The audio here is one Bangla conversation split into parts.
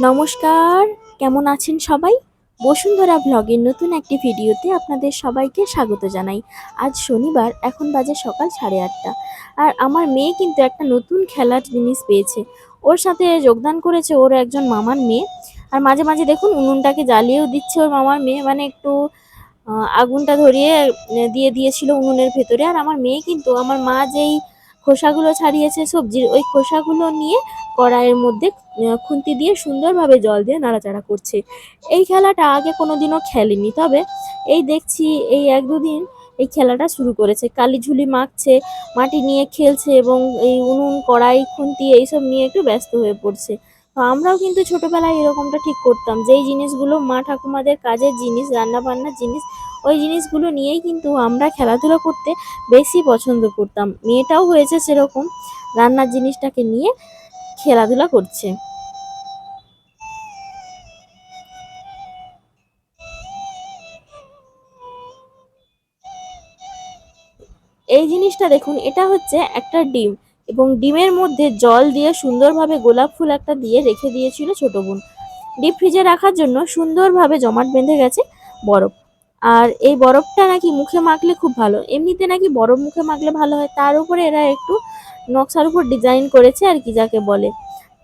নমস্কার, কেমন আছেন সবাই? বসুন্ধরা ব্লগের নতুন একটি ভিডিওতে আপনাদের সবাইকে স্বাগত জানাই। আজ শনিবার, এখন বাজে সকাল সাড়ে আটটা। আর আমার মেয়ে কিন্তু একটা নতুন খেলার জিনিস পেয়েছে। ওর সাথে যোগদান করেছে ওর একজন মামার মেয়ে। আর মাঝে মাঝে দেখুন, উনুনটাকে জ্বালিয়েও দিচ্ছে ওর মামার মেয়ে। মানে একটু আগুনটা ধরিয়ে দিয়ে দিয়েছিল উনুনের ভেতরে। আর আমার মেয়ে কিন্তু, আমার মা যেই খোসাগুলো ছাড়িয়েছে সবজির ওই খোসাগুলো নিয়ে কড়াইয়ের মধ্যে খুন্তি দিয়ে সুন্দরভাবে জল দিয়ে নাড়াচাড়া করছে। এই খেলাটা আগে কোনোদিনও খেলেনি, তবে এই দেখছি এই এক দুদিন এই খেলাটা শুরু করেছে। কালি ঝুলি মাখছে, মাটি নিয়ে খেলছে এবং এই উনুন, কড়াই, খুন্তি এইসব নিয়ে একটু ব্যস্ত হয়ে পড়ছে। তো আমরাও কিন্তু ছোটোবেলায় এরকমটা ঠিক করতাম। যেই জিনিসগুলো মা ঠাকুমাদের কাজের জিনিস রান্না বান্নার জিনিস ওই জিনিসগুলো নিয়েই কিন্তু আমরা খেলাধুলা করতে বেশি পছন্দ করতাম। মেয়েটাও হয়েছে সেরকম, রান্নার জিনিসটাকে নিয়ে খেলাধুলা করছে। এই জিনিসটা দেখুন, এটা হচ্ছে একটা ডিম এবং ডিমের মধ্যে জল দিয়ে সুন্দরভাবে গোলাপ ফুল একটা দিয়ে রেখে দিয়েছিল ছোট বোন। ডিপ ফ্রিজে রাখার জন্য সুন্দরভাবে জমাট বেঁধে গেছে বরফ। আর এই বরফটা নাকি মুখে মাখলে খুব ভালো। এমনিতে নাকি বরফ মুখে মাখলে ভালো হয়, তার উপরে এরা একটু নকশার উপর ডিজাইন করেছে আর কি যাকে বলে।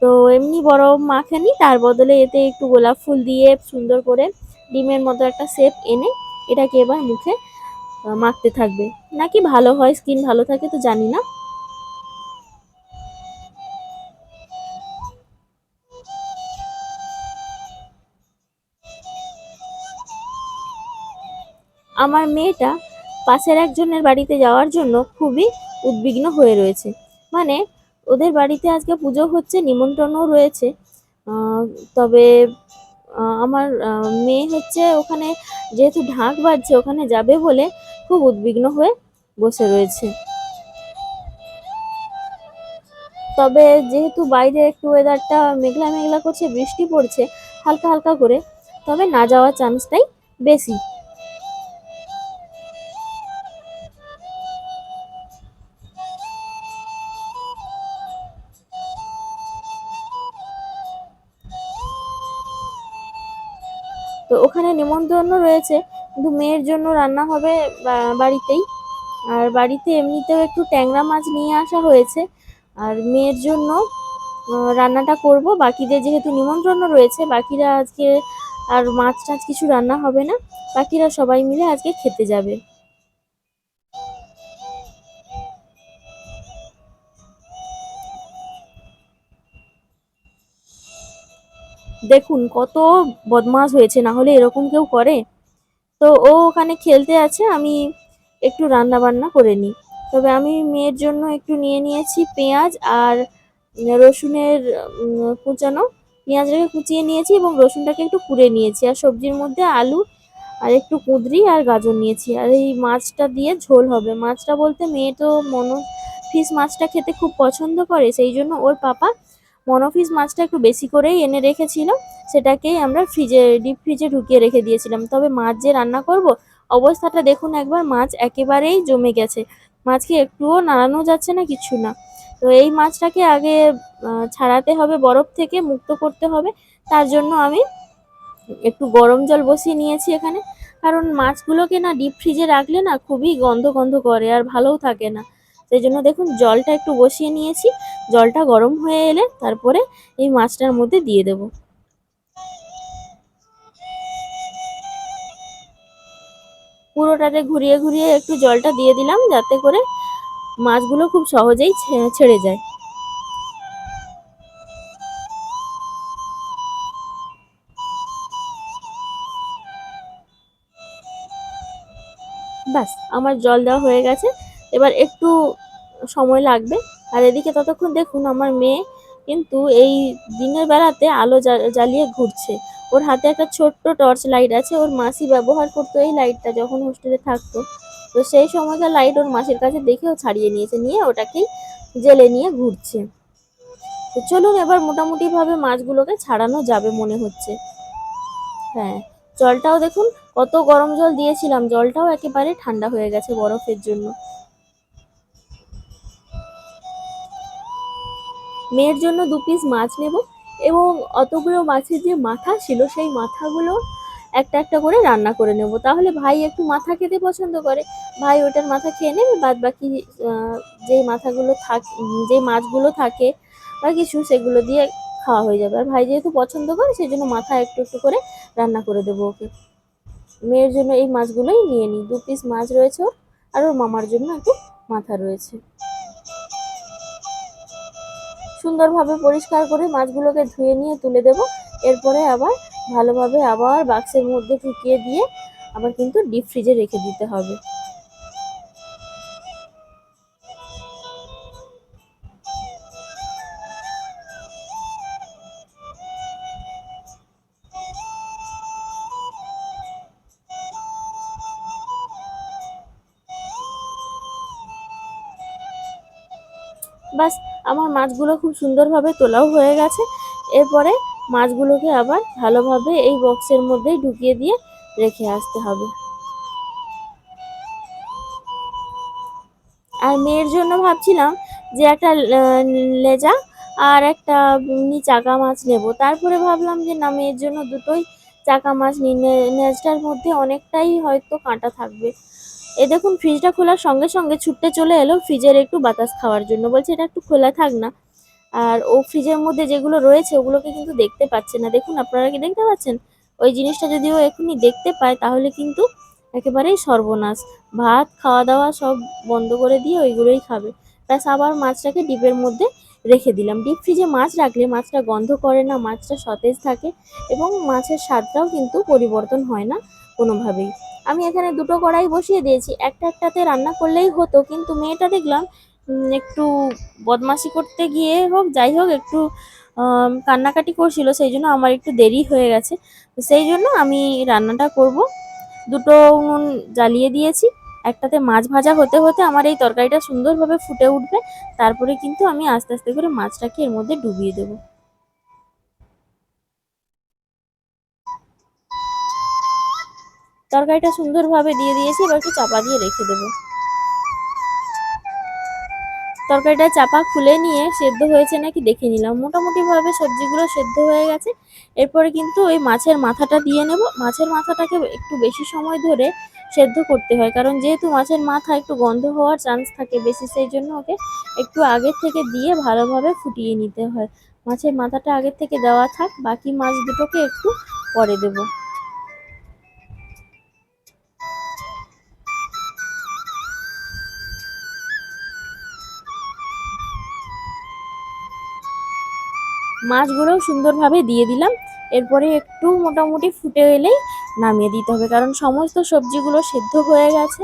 তো এমনি বরফ মাখেনি, তার বদলে এতে একটু গোলাপ ফুল দিয়ে সুন্দর করে ডিমের মতো একটা শেপ এনে এটাকে এবার মুখে মাখতে থাকবে। নাকি ভালো হয় স্কিন ভালো থাকে তো জানি না। আমার মেয়েটা পাশের একজনের বাড়িতে যাওয়ার জন্য খুবই উদ্বিগ্ন হয়ে রয়েছে। মানে ওদের বাড়িতে আজকে পুজো হচ্ছে, নিমন্ত্রণও রয়েছে। তবে আমার মেয়ে হচ্ছে ওখানে যেহেতু ঢাক বাজছে, ওখানে যাবে বলে খুব উদ্বিগ্ন হয়ে বসে রয়েছে। তবে যেহেতু বাইরে একটু ওয়েদারটা মেঘলা মেঘলা করছে, বৃষ্টি পড়ছে, হালকা হালকা করে, তবে না যাওয়ার চান্সটাই বেশি। তো ওখানে নিমন্ত্রণ রয়েছে। কিন্তু মেয়ের জন্য রান্না হবে বাড়িতেই। আর বাড়িতে এমনিতেও একটু ট্যাংরা মাছ নিয়ে আসা হয়েছে। আর মেয়ের জন্য রান্নাটা করব। বাকিদের যেহেতু নিমন্ত্রণ রয়েছে, বাকিরা আজকে আর মাছ টাছ কিছু রান্না হবে না। বাকিরা সবাই মিলে আজকে খেতে যাবে। দেখুন, কত বদমাশ হয়েছে, না হলে এরকম কেউ করে? তো ও ওখানে খেলতে আছে, আমি একটু রান্না বান্না করে নিই। তবে আমি মেয়ের জন্য একটু নিয়ে নিয়েছি পেঁয়াজ আর রসুনের কুচানো পেঁয়াজটাকে কুচিয়ে নিয়েছি এবং রসুনটাকে একটু কুড়ে নিয়েছি। আর সবজির মধ্যে আলু আর একটু কুঁদরি আর গাজর নিয়েছি। আর এই মাছটা দিয়ে ঝোল হবে। মাছটা বলতে মেয়ে তো মনো ফিশ মাছটা খেতে খুব পছন্দ করে, সেই জন্য ওর পাপা মনোফিস মাছটা একটু বেশি করেই এনে রেখেছিল, সেটাকেই আমরা ফ্রিজে ডিপ ফ্রিজে ঢুকিয়ে রেখে দিয়েছিলাম। তবে মাছ যে রান্না করব, অবস্থাটা দেখুন একবার, মাছ একেবারেই জমে গেছে। মাছকে একটুও নাড়ানো যাচ্ছে না, কিছু না। তো এই মাছটাকে আগে ছাড়াতে হবে, বরফ থেকে মুক্ত করতে হবে। তার জন্য আমি একটু গরম জল বসিয়ে নিয়েছি এখানে। কারণ মাছগুলোকে না ডিপ ফ্রিজে রাখলে না, খুবই গন্ধ গন্ধ করে, আর ভালোও থাকে না। সেই জন্য দেখুন জলটা একটু বসিয়ে নিয়েছি। জলটা গরম হয়ে এলে তারপরে এই মাছটার মধ্যে দিয়ে দেবো। পুরোটাতে ঘুরিয়ে ঘুরিয়ে একটু জলটা দিয়ে দিলাম যাতে করে মাছগুলো খুব সহজেই ছেড়ে যায়। ব্যাস, আমার জল দেওয়া হয়ে গেছে। এবার একটু সময় লাগবে। আর এদিকে ততক্ষণ দেখুন আমার মেয়ে কিন্তু এই দিনের বেলাতে আলো জ্বা- জ্বালিয়ে ঘুরছে। ওর হাতে একটা ছোট্ট টর্চ লাইট আছে, ওর মাসি ব্যবহার করতো এই লাইটটা যখন হোস্টেলে থাকতো। তো সেই সময়কার লাইট ওর মাসির কাছে দেখেও ছাড়িয়ে নিয়েছে, নিয়ে ওটাকেই জেলে নিয়ে ঘুরছে। তো চলুন এবার মোটামুটিভাবে মাছগুলোকে ছাড়ানো যাবে মনে হচ্ছে। হ্যাঁ জলটাও দেখুন কত গরম জল দিয়েছিলাম। জলটাও একেবারে ঠান্ডা হয়ে গেছে বরফের জন্য। মেয়ের জন্য দু পিস মাছ নেব এবং অতগুলো মাছের যে মাথা ছিল সেই মাথাগুলো একটা একটা করে রান্না করে নেব। তাহলে ভাই একটু মাথা খেতে পছন্দ করে। ভাই ওটার মাথা খেয়ে নেবে? বাদ বাকি যে মাথাগুলো থাক যে মাছগুলো থাকে বা কিছু, সেগুলো দিয়ে খাওয়া হয়ে যাবে। আর ভাই যেহেতু পছন্দ করে সেই জন্য মাথা একটু একটু করে রান্না করে দেবো ওকে। মেয়ের জন্য এই মাছগুলোই নিয়ে নিই। দু পিস মাছ রয়েছে আর ওর মামার জন্য একটু মাথা রয়েছে। সুন্দরভাবে পরিষ্কার করে মাছগুলোকে ধুয়ে নিয়ে তুলে দেব। এরপরে আবার ভালোভাবে আবার বাক্সের মধ্যে ঢুকিয়ে দিয়ে আবার কিন্তু ডিপ ফ্রিজে রেখে দিতে হবে। বাস, আমার মাছগুলো খুব সুন্দরভাবে তোলাও হয়ে গেছে। এরপরে মাছগুলোকে আবার ভালোভাবে এই বক্সের মধ্যেই ঢুকিয়ে দিয়ে রেখে আসতে হবে। আর মেয়ের জন্য ভাবছিলাম যে একটা লেজা আর একটা চাকা মাছ নেব। তারপরে ভাবলাম যে না, মেয়ের জন্য দুটোই চাকা মাছ নিই। লেজটার মধ্যে অনেকটাই হয়তো কাঁটা থাকবে। এ দেখুন ফ্রিজটা খোলার সঙ্গে সঙ্গে ছুটতে চলে এলো ফ্রিজের একটু বাতাস খাওয়ার জন্য। বলছে, এটা একটু খোলা থাক না। আর ও ফ্রিজের মধ্যে যেগুলো রয়েছে, ওগুলোকে কিন্তু দেখতে পাচ্ছে না। দেখুন, আপনারা কি দেখতে পাচ্ছেন? ওই জিনিসটা যদি ও এখনই দেখতে পায়, তাহলে কিন্তু একেবারেই সর্বনাশ। ভাত খাওয়া দাওয়া সব বন্ধ করে দিয়ে ওইগুলোই খাবে। ব্যাস, আবার মাছটাকে ডিপের মধ্যে রেখে দিলাম। ডিপ ফ্রিজে মাছ রাখলে মাছটা গন্ধ করে না, মাছটা সতেজ থাকে এবং মাছের স্বাদটাও কিন্তু পরিবর্তন হয় না কোনোভাবেই। আমি এখানে দুটো কড়াই বসিয়ে দিয়েছি। একটা একটাতে রান্না করলেই হতো, কিন্তু মেয়েটা দেখলাম একটু বদমাশি করতে গিয়ে হোক, যাই হোক, একটু কান্নাকাটি করছিল, সেই জন্য আমার একটু দেরি হয়ে গেছে। সেই জন্য আমি রান্নাটা করব। দুটো উনুন জ্বালিয়ে দিয়েছি। একটাতে মাছ ভাজা হতে হতে আমার এই তরকারিটা সুন্দরভাবে ফুটে উঠবে। তারপরে কিন্তু আমি আস্তে আস্তে করে মাছটাকে এর মধ্যে ডুবিয়ে দেবো। তরকারিটা সুন্দরভাবে দিয়ে দিয়েছি, এবার একটু চাপা দিয়ে রেখে দেবো। তরকারিটা চাপা খুলে নিয়ে সেদ্ধ হয়েছে নাকি দেখে নিলাম। মোটামুটিভাবে সবজিগুলো সেদ্ধ হয়ে গেছে। এরপরে কিন্তু ওই মাছের মাথাটা দিয়ে নেব। মাছের মাথাটাকে একটু বেশি সময় ধরে সেদ্ধ করতে হয়, কারণ যেহেতু মাছের মাথা একটু গন্ধ হওয়ার চান্স থাকে বেশি, সেই জন্য ওকে একটু আগের থেকে দিয়ে ভালোভাবে ফুটিয়ে নিতে হয়। মাছের মাথাটা আগের থেকে দেওয়া থাক, বাকি মাছ দুটোকে একটু পরে দেবো। মাছগুলোও সুন্দরভাবে দিয়ে দিলাম। এরপরে একটু মোটামুটি ফুটে এলেই নামিয়ে দিতে হবে, কারণ সমস্ত সবজিগুলো সেদ্ধ হয়ে গেছে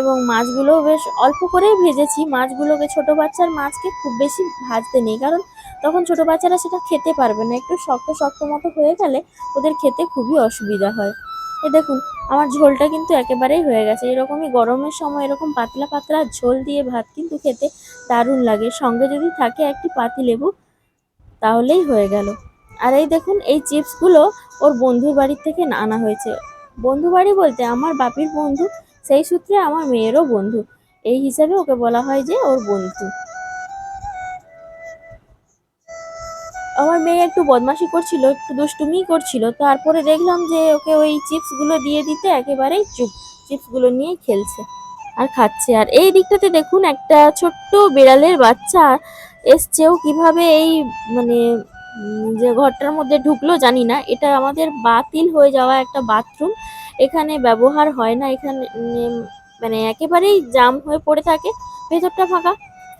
এবং মাছগুলো বেশ অল্প করেই ভেজেছি। মাছগুলোকে ছোট বাচ্চার মাছকে খুব বেশি ভাজতে নেই, কারণ তখন ছোট বাচ্চারা সেটা খেতে পারবে না। একটু শক্ত শক্ত মতো হয়ে গেলে ওদের খেতে খুবই অসুবিধা হয়। এ দেখুন, আমার ঝোলটা কিন্তু একেবারেই হয়ে গেছে। এরকমই গরমের সময় এরকম পাতলা পাতলা ঝোল দিয়ে ভাত কিন্তু খেতে দারুণ লাগে। সঙ্গে যদি থাকে একটি পাতি লেবু তাহলেই হয়ে গেল। আর এই দেখুন, এই চিপসগুলো ওর বন্ধুর বাড়ির থেকে আনা হয়েছে। বন্ধু বাড়ি বলতে আমার বাপির বন্ধু, সেই সূত্রে আমার মেয়েরও বন্ধু। এই হিসাবে ওকে বলা হয় যে ওর বন্ধু। আমার মেয়ে একটু বদমাশি করছিল, একটু দুষ্টুমি করছিল। তারপরে দেখলাম যে ওকে ওই চিপসগুলো দিয়ে দিতে একেবারেই চুপ। চিপসগুলো নিয়ে খেলছে আর খাচ্ছে। আর এই দিকটাতে দেখুন, একটা ছোট্ট বিড়ালের বাচ্চা এসছেও কীভাবে এই মানে যে ঘরটার মধ্যে ঢুকলো জানি না। এটা আমাদের বাতিল হয়ে যাওয়া একটা বাথরুম। এখানে ব্যবহার হয় না। এখানে মানে একেবারেই জাম হয়ে পড়ে থাকে। ভেতরটা ফাঁকা,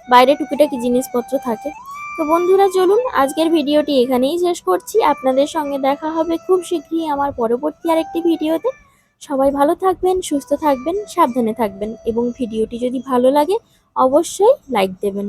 বাইরে টুকিটাকি জিনিসপত্র থাকে। তো বন্ধুরা, চলুন আজকের ভিডিওটি এখানেই শেষ করছি। আপনাদের সঙ্গে দেখা হবে খুব শীঘ্রই আমার পরবর্তী আরেকটি ভিডিওতে। সবাই ভালো থাকবেন, সুস্থ থাকবেন, সাবধানে থাকবেন এবং ভিডিওটি যদি ভালো লাগে, অবশ্যই লাইক দেবেন।